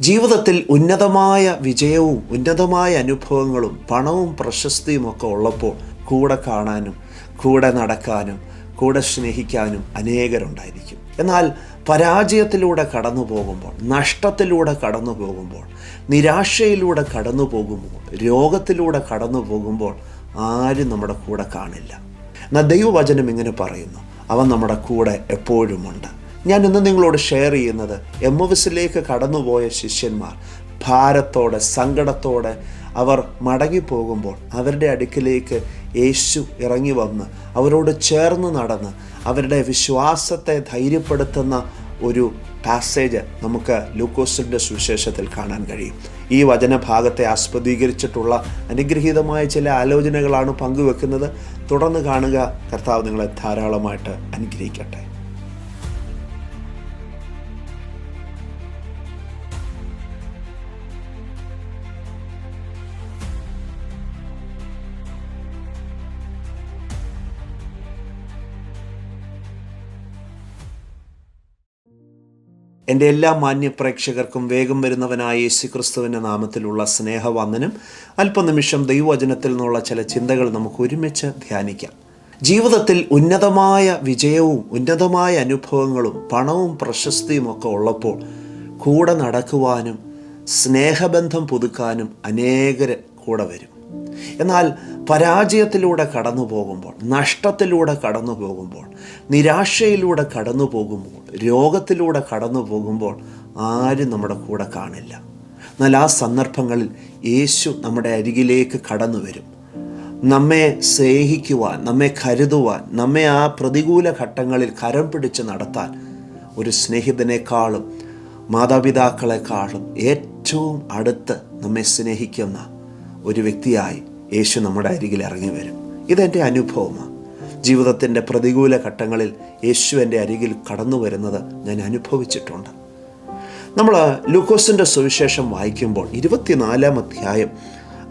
ജീവിതത്തിൽ ഉന്നതമായ വിജയവും ഉന്നതമായ അനുഭവങ്ങളും പണവും പ്രശസ്തിയും ഒക്കെ ഉള്ളപ്പോൾ കൂടെ കാണാനും കൂടെ നടക്കാനും കൂടെ സ്നേഹിക്കാനും അനേകരുണ്ടായിരിക്കും. എന്നാൽ പരാജയത്തിലൂടെ കടന്നു പോകുമ്പോൾ നഷ്ടത്തിലൂടെ കടന്നു പോകുമ്പോൾ നിരാശയിലൂടെ കടന്നു പോകുമ്പോൾ രോഗത്തിലൂടെ കടന്നു പോകുമ്പോൾ ആരും നമ്മുടെ കൂടെ കാണില്ല. എന്നാൽ ദൈവവചനം ഇങ്ങനെ പറയുന്നു അവൻ നമ്മുടെ കൂടെ എപ്പോഴുമുണ്ട്. ഞാൻ ഇന്ന് നിങ്ങളോട് ഷെയർ ചെയ്യുന്നത് എം ഒ എസിലേക്ക് കടന്നുപോയ ശിഷ്യന്മാർ. ഭാരത്തോടെ സങ്കടത്തോടെ അവർ മടങ്ങിപ്പോകുമ്പോൾ അവരുടെ അടുക്കിലേക്ക് യേശു ഇറങ്ങി വന്ന് അവരോട് ചേർന്ന് നടന്ന് അവരുടെ വിശ്വാസത്തെ ധൈര്യപ്പെടുത്തുന്ന ഒരു പാസേജ് നമുക്ക് ലൂക്കോസിന്റെ സുവിശേഷത്തിൽ കാണാൻ കഴിയും. ഈ വചനഭാഗത്തെ ആസ്പദീകരിച്ചിട്ടുള്ള അനുഗ്രഹീതമായ ചില ആലോചനകളാണ് പങ്കുവെക്കുന്നത്. തുടർന്ന് കാണുക കർത്താവ് നിങ്ങളെ ധാരാളമായിട്ട് അനുഗ്രഹിക്കട്ടെ. എന്റെ എല്ലാ മാന്യപ്രേക്ഷകർക്കും വേഗം വരുന്നവനായ യേശു ക്രിസ്തുവിന്റെ നാമത്തിലുള്ള സ്നേഹവന്ദനം. അല്പനിമിഷം ദൈവവചനത്തിൽ നിന്നുള്ള ചില ചിന്തകൾ നമുക്ക് ഒരുമിച്ച് ധ്യാനിക്കാം. ജീവിതത്തിൽ ഉന്നതമായ വിജയവും ഉന്നതമായ അനുഭവങ്ങളും പണവും പ്രശസ്തിയും ഒക്കെ ഉള്ളപ്പോൾ കൂടെ നടക്കുവാനും സ്നേഹബന്ധം പുതുക്കാനും അനേകർ കൂടെ വരും. എന്നാൽ പരാജയത്തിലൂടെ കടന്നു പോകുമ്പോൾ നഷ്ടത്തിലൂടെ കടന്നു പോകുമ്പോൾ നിരാശയിലൂടെ കടന്നു പോകുമ്പോൾ രോഗത്തിലൂടെ കടന്നു പോകുമ്പോൾ ആരും നമ്മുടെ കൂടെ കാണില്ല. എന്നാൽ ആ സന്ദർഭങ്ങളിൽ യേശു നമ്മുടെ അരികിലേക്ക് കടന്നു വരും. നമ്മെ സ്നേഹിക്കുവാൻ നമ്മെ കരുതുവാൻ നമ്മെ ആ പ്രതികൂല ഘട്ടങ്ങളിൽ കരം പിടിച്ച് നടത്താൻ ഒരു സ്നേഹിതനേക്കാളും മാതാപിതാക്കളെക്കാളും ഏറ്റവും അടുത്ത് നമ്മെ സ്നേഹിക്കുന്ന ഒരു വ്യക്തിയായി യേശു നമ്മുടെ അരികിൽ ഇറങ്ങി വരും ഇതെന്റെ അനുഭവമാണ്. ജീവിതത്തിന്റെ പ്രതികൂല ഘട്ടങ്ങളിൽ യേശു എന്റെ അരികിൽ കടന്നു വരുന്നത് ഞാൻ അനുഭവിച്ചിട്ടുണ്ട്. നമ്മൾ ലൂക്കോസിന്റെ സുവിശേഷം വായിക്കുമ്പോൾ ഇരുപത്തിനാലാം അധ്യായം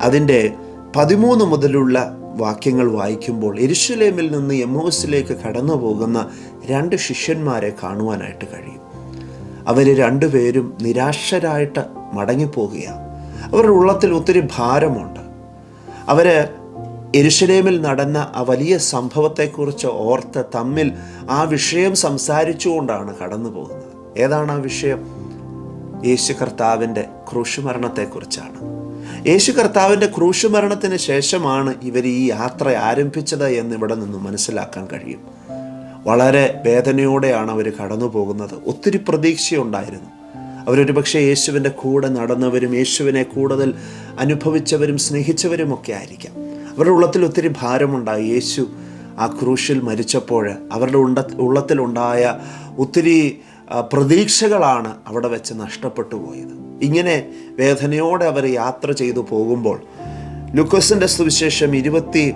അതിന്റെ പതിമൂന്ന് മുതലുള്ള വാക്യങ്ങൾ വായിക്കുമ്പോൾ എരുഷലേമിൽ നിന്ന് എമ്മോസിലേക്ക് കടന്നു പോകുന്ന രണ്ട് ശിഷ്യന്മാരെ കാണുവാനായിട്ട് കഴിയും. അവർ രണ്ടുപേരും നിരാശരായിട്ട് മടങ്ങിപ്പോകുകയാണ്. അവരുടെ ഉള്ളത്തിൽ ഒത്തിരി ഭാരമുണ്ട്. അവർ എരുഷലേമിൽ നടന്ന ആ വലിയ സംഭവത്തെക്കുറിച്ച് ഓർത്ത് തമ്മിൽ ആ വിഷയം സംസാരിച്ചുകൊണ്ടാണ് കടന്നു പോകുന്നത്. ഏതാണ് ആ വിഷയം? യേശു കർത്താവിന്റെ ക്രൂശുമരണത്തെക്കുറിച്ചാണ്. യേശു കർത്താവിന്റെ ക്രൂശുമരണത്തിന് ശേഷമാണ് ഇവർ ഈ യാത്ര ആരംഭിച്ചത് എന്ന് ഇവിടെ നിന്ന് മനസ്സിലാക്കാൻ കഴിയും. വളരെ വേദനയോടെയാണ് അവർ കടന്നു പോകുന്നത്. ഒത്തിരി പ്രതീക്ഷയുണ്ടായിരുന്നു. അവരൊരു പക്ഷേ യേശുവിന്റെ കൂടെ നടന്നവരും യേശുവിനെ കൂടുതൽ അനുഭവിച്ചവരും സ്നേഹിച്ചവരുമൊക്കെ ആയിരിക്കാം. അവരുടെ ഉള്ളത്തിൽ ഒത്തിരി ഭാരമുണ്ടായി. യേശു ആ ക്രൂശിൽ മരിച്ചപ്പോൾ അവരുടെ ഉണ്ട ഉള്ളത്തിലുണ്ടായ ഒത്തിരി പ്രതീക്ഷകളാണ് അവിടെ വെച്ച് നഷ്ടപ്പെട്ടു പോയത്. ഇങ്ങനെ വേദനയോടെ അവർ യാത്ര ചെയ്തു പോകുമ്പോൾ ലുക്കോസിന്റെ സുവിശേഷം ഇരുപത്തി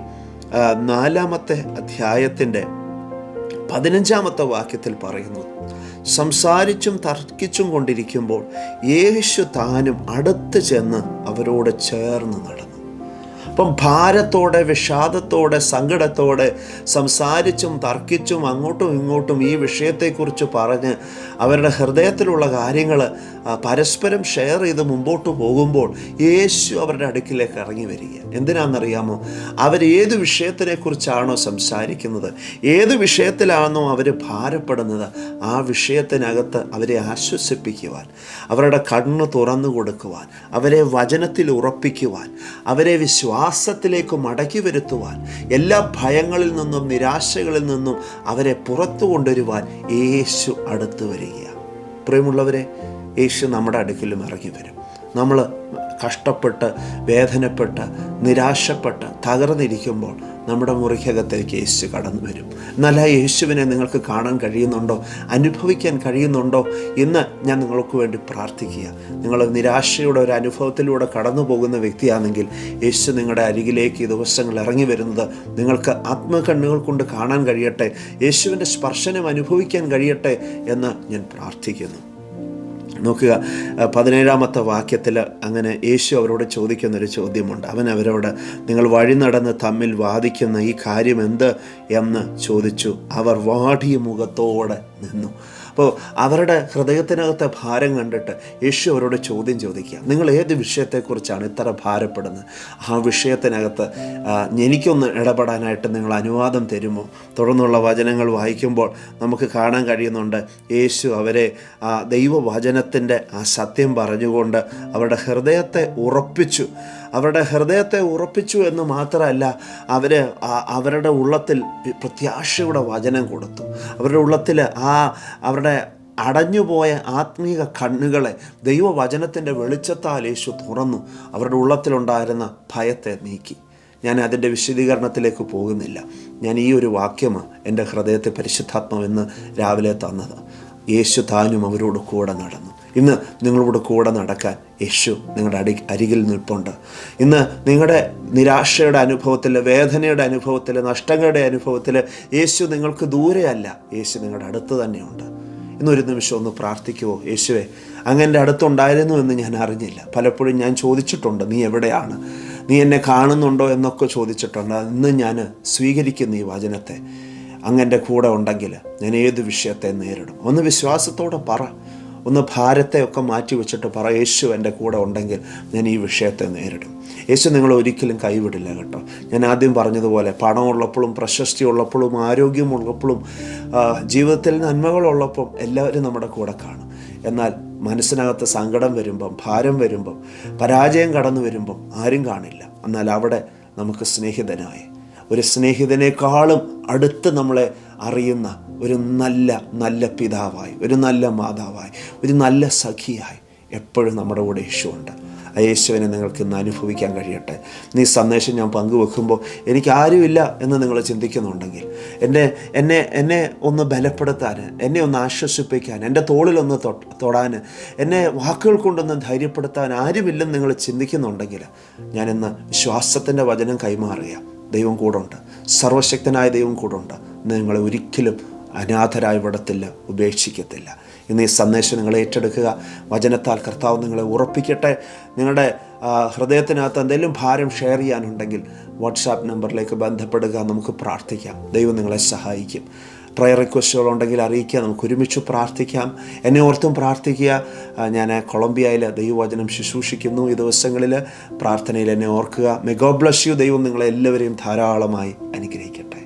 നാലാമത്തെ അധ്യായത്തിന്റെ പതിനഞ്ചാമത്തെ വാക്യത്തിൽ പറയുന്നു സംസാരിച്ചും തർക്കിച്ചും കൊണ്ടിരിക്കുമ്പോൾ യേശു താനും അടുത്ത് ചെന്ന് അവരോട് ചേർന്ന് നടന്നു. അപ്പം ഭാരത്തോടെ വിഷാദത്തോടെ സങ്കടത്തോടെ സംസാരിച്ചും തർക്കിച്ചും അങ്ങോട്ടും ഇങ്ങോട്ടും ഈ വിഷയത്തെക്കുറിച്ച് പറഞ്ഞ് അവരുടെ ഹൃദയത്തിലുള്ള കാര്യങ്ങൾ പരസ്പരം ഷെയർ ചെയ്ത് മുമ്പോട്ട് പോകുമ്പോൾ യേശു അവരുടെ അടുക്കിലേക്ക് ഇറങ്ങി വരിക. എന്തിനാണെന്നറിയാമോ? അവരേത് വിഷയത്തിനെക്കുറിച്ചാണോ സംസാരിക്കുന്നത് ഏത് വിഷയത്തിലാണോ അവർ ഭാരപ്പെടുന്നത് ആ വിഷയത്തിനകത്ത് അവരെ ആശ്വസിപ്പിക്കുവാൻ അവരുടെ കണ്ണ് തുറന്നു കൊടുക്കുവാൻ അവരെ വചനത്തിൽ ഉറപ്പിക്കുവാൻ അവരെ വിശ്വാസത്തിലേക്ക് മടക്കി വരുത്തുവാൻ എല്ലാ ഭയങ്ങളിൽ നിന്നും നിരാശകളിൽ നിന്നും അവരെ പുറത്തു കൊണ്ടുവരുവാൻ യേശു അടുത്തു വരികയാണ്. പ്രിയമുള്ളവരെ യേശു നമ്മുടെ അടുക്കിലും ഇറങ്ങി വരും. നമ്മൾ കഷ്ടപ്പെട്ട് വേദനപ്പെട്ട് നിരാശപ്പെട്ട് തകർന്നിരിക്കുമ്പോൾ നമ്മുടെ മുറിക്കകത്തേക്ക് യേശു കടന്നു വരും. എന്നാൽ യേശുവിനെ നിങ്ങൾക്ക് കാണാൻ കഴിയുന്നുണ്ടോ? അനുഭവിക്കാൻ കഴിയുന്നുണ്ടോ? എന്ന് ഞാൻ നിങ്ങൾക്ക് വേണ്ടി പ്രാർത്ഥിക്കുക. നിങ്ങൾ നിരാശയുടെ ഒരു അനുഭവത്തിലൂടെ കടന്നു പോകുന്ന വ്യക്തിയാണെങ്കിൽ യേശു നിങ്ങളുടെ അരികിലേക്ക് ഈ ദിവസങ്ങൾ ഇറങ്ങി വരുന്നത് നിങ്ങൾക്ക് ആത്മകണ്ണുകൾ കൊണ്ട് കാണാൻ കഴിയട്ടെ. യേശുവിന്റെ സ്പർശനം അനുഭവിക്കാൻ കഴിയട്ടെ എന്ന് ഞാൻ പ്രാർത്ഥിക്കുന്നു. നോക്കുക. പതിനേഴാമത്തെ വാക്യത്തിൽ അങ്ങനെ യേശു അവരോട് ചോദിക്കുന്നൊരു ചോദ്യമുണ്ട്. അവൻ അവരോട് നിങ്ങൾ വഴി നടന്ന് തമ്മിൽ വാദിക്കുന്ന ഈ കാര്യം എന്ത്? എന്ന് ചോദിച്ചു. അവർ വാടിയ മുഖത്തോടെ നിന്നു. അപ്പോൾ അവരുടെ ഹൃദയത്തിനകത്തെ ഭാരം കണ്ടിട്ട് യേശു അവരോട് ചോദ്യം ചോദിക്കുക. നിങ്ങൾ ഏത് വിഷയത്തെക്കുറിച്ചാണ് ഇത്ര ഭാരപ്പെടുന്നത്? ആ വിഷയത്തിനകത്ത് എനിക്കൊന്ന് ഇടപെടാനായിട്ട് നിങ്ങൾ അനുവാദം തരുമോ? തുടർന്നുള്ള വചനങ്ങൾ വായിക്കുമ്പോൾ നമുക്ക് കാണാൻ കഴിയുന്നുണ്ട് യേശു അവരെ ആ ദൈവവചനത്തിന്റെ ആ സത്യം പറഞ്ഞുകൊണ്ട് അവരുടെ ഹൃദയത്തെ ഉറപ്പിച്ചു. അവരുടെ ഹൃദയത്തെ ഉറപ്പിച്ചു എന്ന് മാത്രമല്ല അവർ അവരുടെ ഉള്ളത്തിൽ പ്രത്യാശയുടെ വചനം കൊടുത്തു. അവരുടെ ഉള്ളത്തിൽ ആ അവരുടെ അടഞ്ഞുപോയ ആത്മീക കണ്ണുകളെ ദൈവവചനത്തിന്റെ വെളിച്ചത്താൽ യേശു തുറന്നു. അവരുടെ ഉള്ളത്തിലുണ്ടായിരുന്ന ഭയത്തെ നീക്കി. ഞാൻ അതിന്റെ വിശദീകരണത്തിലേക്ക് പോകുന്നില്ല. ഞാൻ ഈ ഒരു വാക്യമാണ് എന്റെ ഹൃദയത്തെ പരിശുദ്ധാത്മാവെന്ന് രാവിലെ തന്നത്. യേശു താനും അവരോട് കൂടെ നടന്നു. ഇന്ന് നിങ്ങളുടെ കൂടെ നടക്കാൻ യേശു നിങ്ങളുടെ അടി അരികിൽ നിൽപ്പുണ്ട്. ഇന്ന് നിങ്ങളുടെ നിരാശയുടെ അനുഭവത്തിൽ വേദനയുടെ അനുഭവത്തിൽ നഷ്ടങ്ങളുടെ അനുഭവത്തിൽ യേശു നിങ്ങൾക്ക് ദൂരെയല്ല. യേശു നിങ്ങളുടെ അടുത്ത് തന്നെയുണ്ട്. ഇന്നൊരു നിമിഷം ഒന്ന് പ്രാർത്ഥിക്കുമോ യേശുവെ അങ്ങന്റെ അടുത്തുണ്ടായിരുന്നു എന്ന് ഞാൻ അറിഞ്ഞില്ല. പലപ്പോഴും ഞാൻ ചോദിച്ചിട്ടുണ്ട് നീ എവിടെയാണ്? നീ എന്നെ കാണുന്നുണ്ടോ? എന്നൊക്കെ ചോദിച്ചിട്ടുണ്ട്. ഇന്ന് ഞാൻ സ്വീകരിക്കുന്നു ഈ വചനത്തെ. അങ്ങന്റെ കൂടെ ഉണ്ടെങ്കിൽ ഞാൻ ഏത് വിഷയത്തെ നേരിടും? ഒന്ന് വിശ്വാസത്തോടെ പറ. ഒന്ന് ഭാരത്തെയൊക്കെ മാറ്റി വെച്ചിട്ട് പറ യേശു എന്റെ കൂടെ ഉണ്ടെങ്കിൽ ഞാൻ ഈ വിഷയത്തെ നേരിടും. യേശു നിങ്ങളെ ഒരിക്കലും കൈവിടില്ല കേട്ടോ. ഞാൻ ആദ്യം പറഞ്ഞതുപോലെ പണമുള്ളപ്പോഴും പ്രശസ്തി ഉള്ളപ്പോഴും ആരോഗ്യമുള്ളപ്പോഴും ജീവിതത്തിൽ നന്മകളുള്ളപ്പം എല്ലാവരും നമ്മുടെ കൂടെ കാണും. എന്നാൽ മനസ്സിനകത്ത് സങ്കടം വരുമ്പം ഭാരം വരുമ്പം പരാജയം കടന്നു വരുമ്പം ആരും കാണില്ല. എന്നാൽ അവിടെ നമുക്ക് സ്നേഹിതനായി ഒരു സ്നേഹിതനേക്കാളും അടുത്ത് നമ്മളെ അറിയുന്ന ഒരു നല്ല നല്ല പിതാവായി ഒരു നല്ല മാതാവായി ഒരു നല്ല സഖിയായി എപ്പോഴും നമ്മുടെ കൂടെ യേശുണ്ട് ആ യേശുവിനെ നിങ്ങൾക്ക് ഇന്ന് അനുഭവിക്കാൻ കഴിയട്ടെ. നീ സന്ദേശം ഞാൻ പങ്കുവെക്കുമ്പോൾ എനിക്ക് ആരുമില്ല എന്ന് നിങ്ങൾ ചിന്തിക്കുന്നുണ്ടെങ്കിൽ എന്റെ എന്നെ എന്നെ ഒന്ന് ബലപ്പെടുത്താൻ എന്നെ ഒന്ന് ആശ്വസിപ്പിക്കാൻ എന്റെ തോളിലൊന്ന് തൊടാൻ എന്നെ വാക്കുകൾ കൊണ്ടൊന്ന് ധൈര്യപ്പെടുത്താൻ ആരുമില്ലെന്ന് നിങ്ങൾ ചിന്തിക്കുന്നുണ്ടെങ്കിൽ ഞാനിന്ന് വിശ്വാസത്തിന്റെ വചനം കൈമാറുക ദൈവം കൂടുണ്ട് സർവശക്തനായ ദൈവം കൂടുണ്ട് നിങ്ങളെ ഒരിക്കലും അനാഥരായി വിടത്തില്ല ഉപേക്ഷിക്കത്തില്ല. ഇന്ന് ഈ സന്ദേശം നിങ്ങൾ ഏറ്റെടുക്കുക. വചനത്താൽ കർത്താവ് നിങ്ങളെ ഉറപ്പിക്കട്ടെ. നിങ്ങളുടെ ഹൃദയത്തിനകത്ത് എന്തെങ്കിലും ഭാരം ഷെയർ ചെയ്യാനുണ്ടെങ്കിൽ വാട്സാപ്പ് നമ്പറിലേക്ക് ബന്ധപ്പെടുക. നമുക്ക് പ്രാർത്ഥിക്കാം. ദൈവം നിങ്ങളെ സഹായിക്കും. പ്രയർ റിക്വസ്റ്റുകൾ ഉണ്ടെങ്കിൽ അറിയിക്കുക. നമുക്ക് ഒരുമിച്ച് പ്രാർത്ഥിക്കാം. എന്നെ ഓർത്തും പ്രാർത്ഥിക്കുക. ഞാൻ കൊളംബിയയിൽ ദൈവവചനം ശുശ്രൂഷിക്കുന്നു. ഈ ദിവസങ്ങളിൽ പ്രാർത്ഥനയിൽ എന്നെ ഓർക്കുക. മെഗോ ബ്ലസ് യു ദൈവം നിങ്ങളെ എല്ലാവരെയും ധാരാളമായി അനുഗ്രഹിക്കട്ടെ.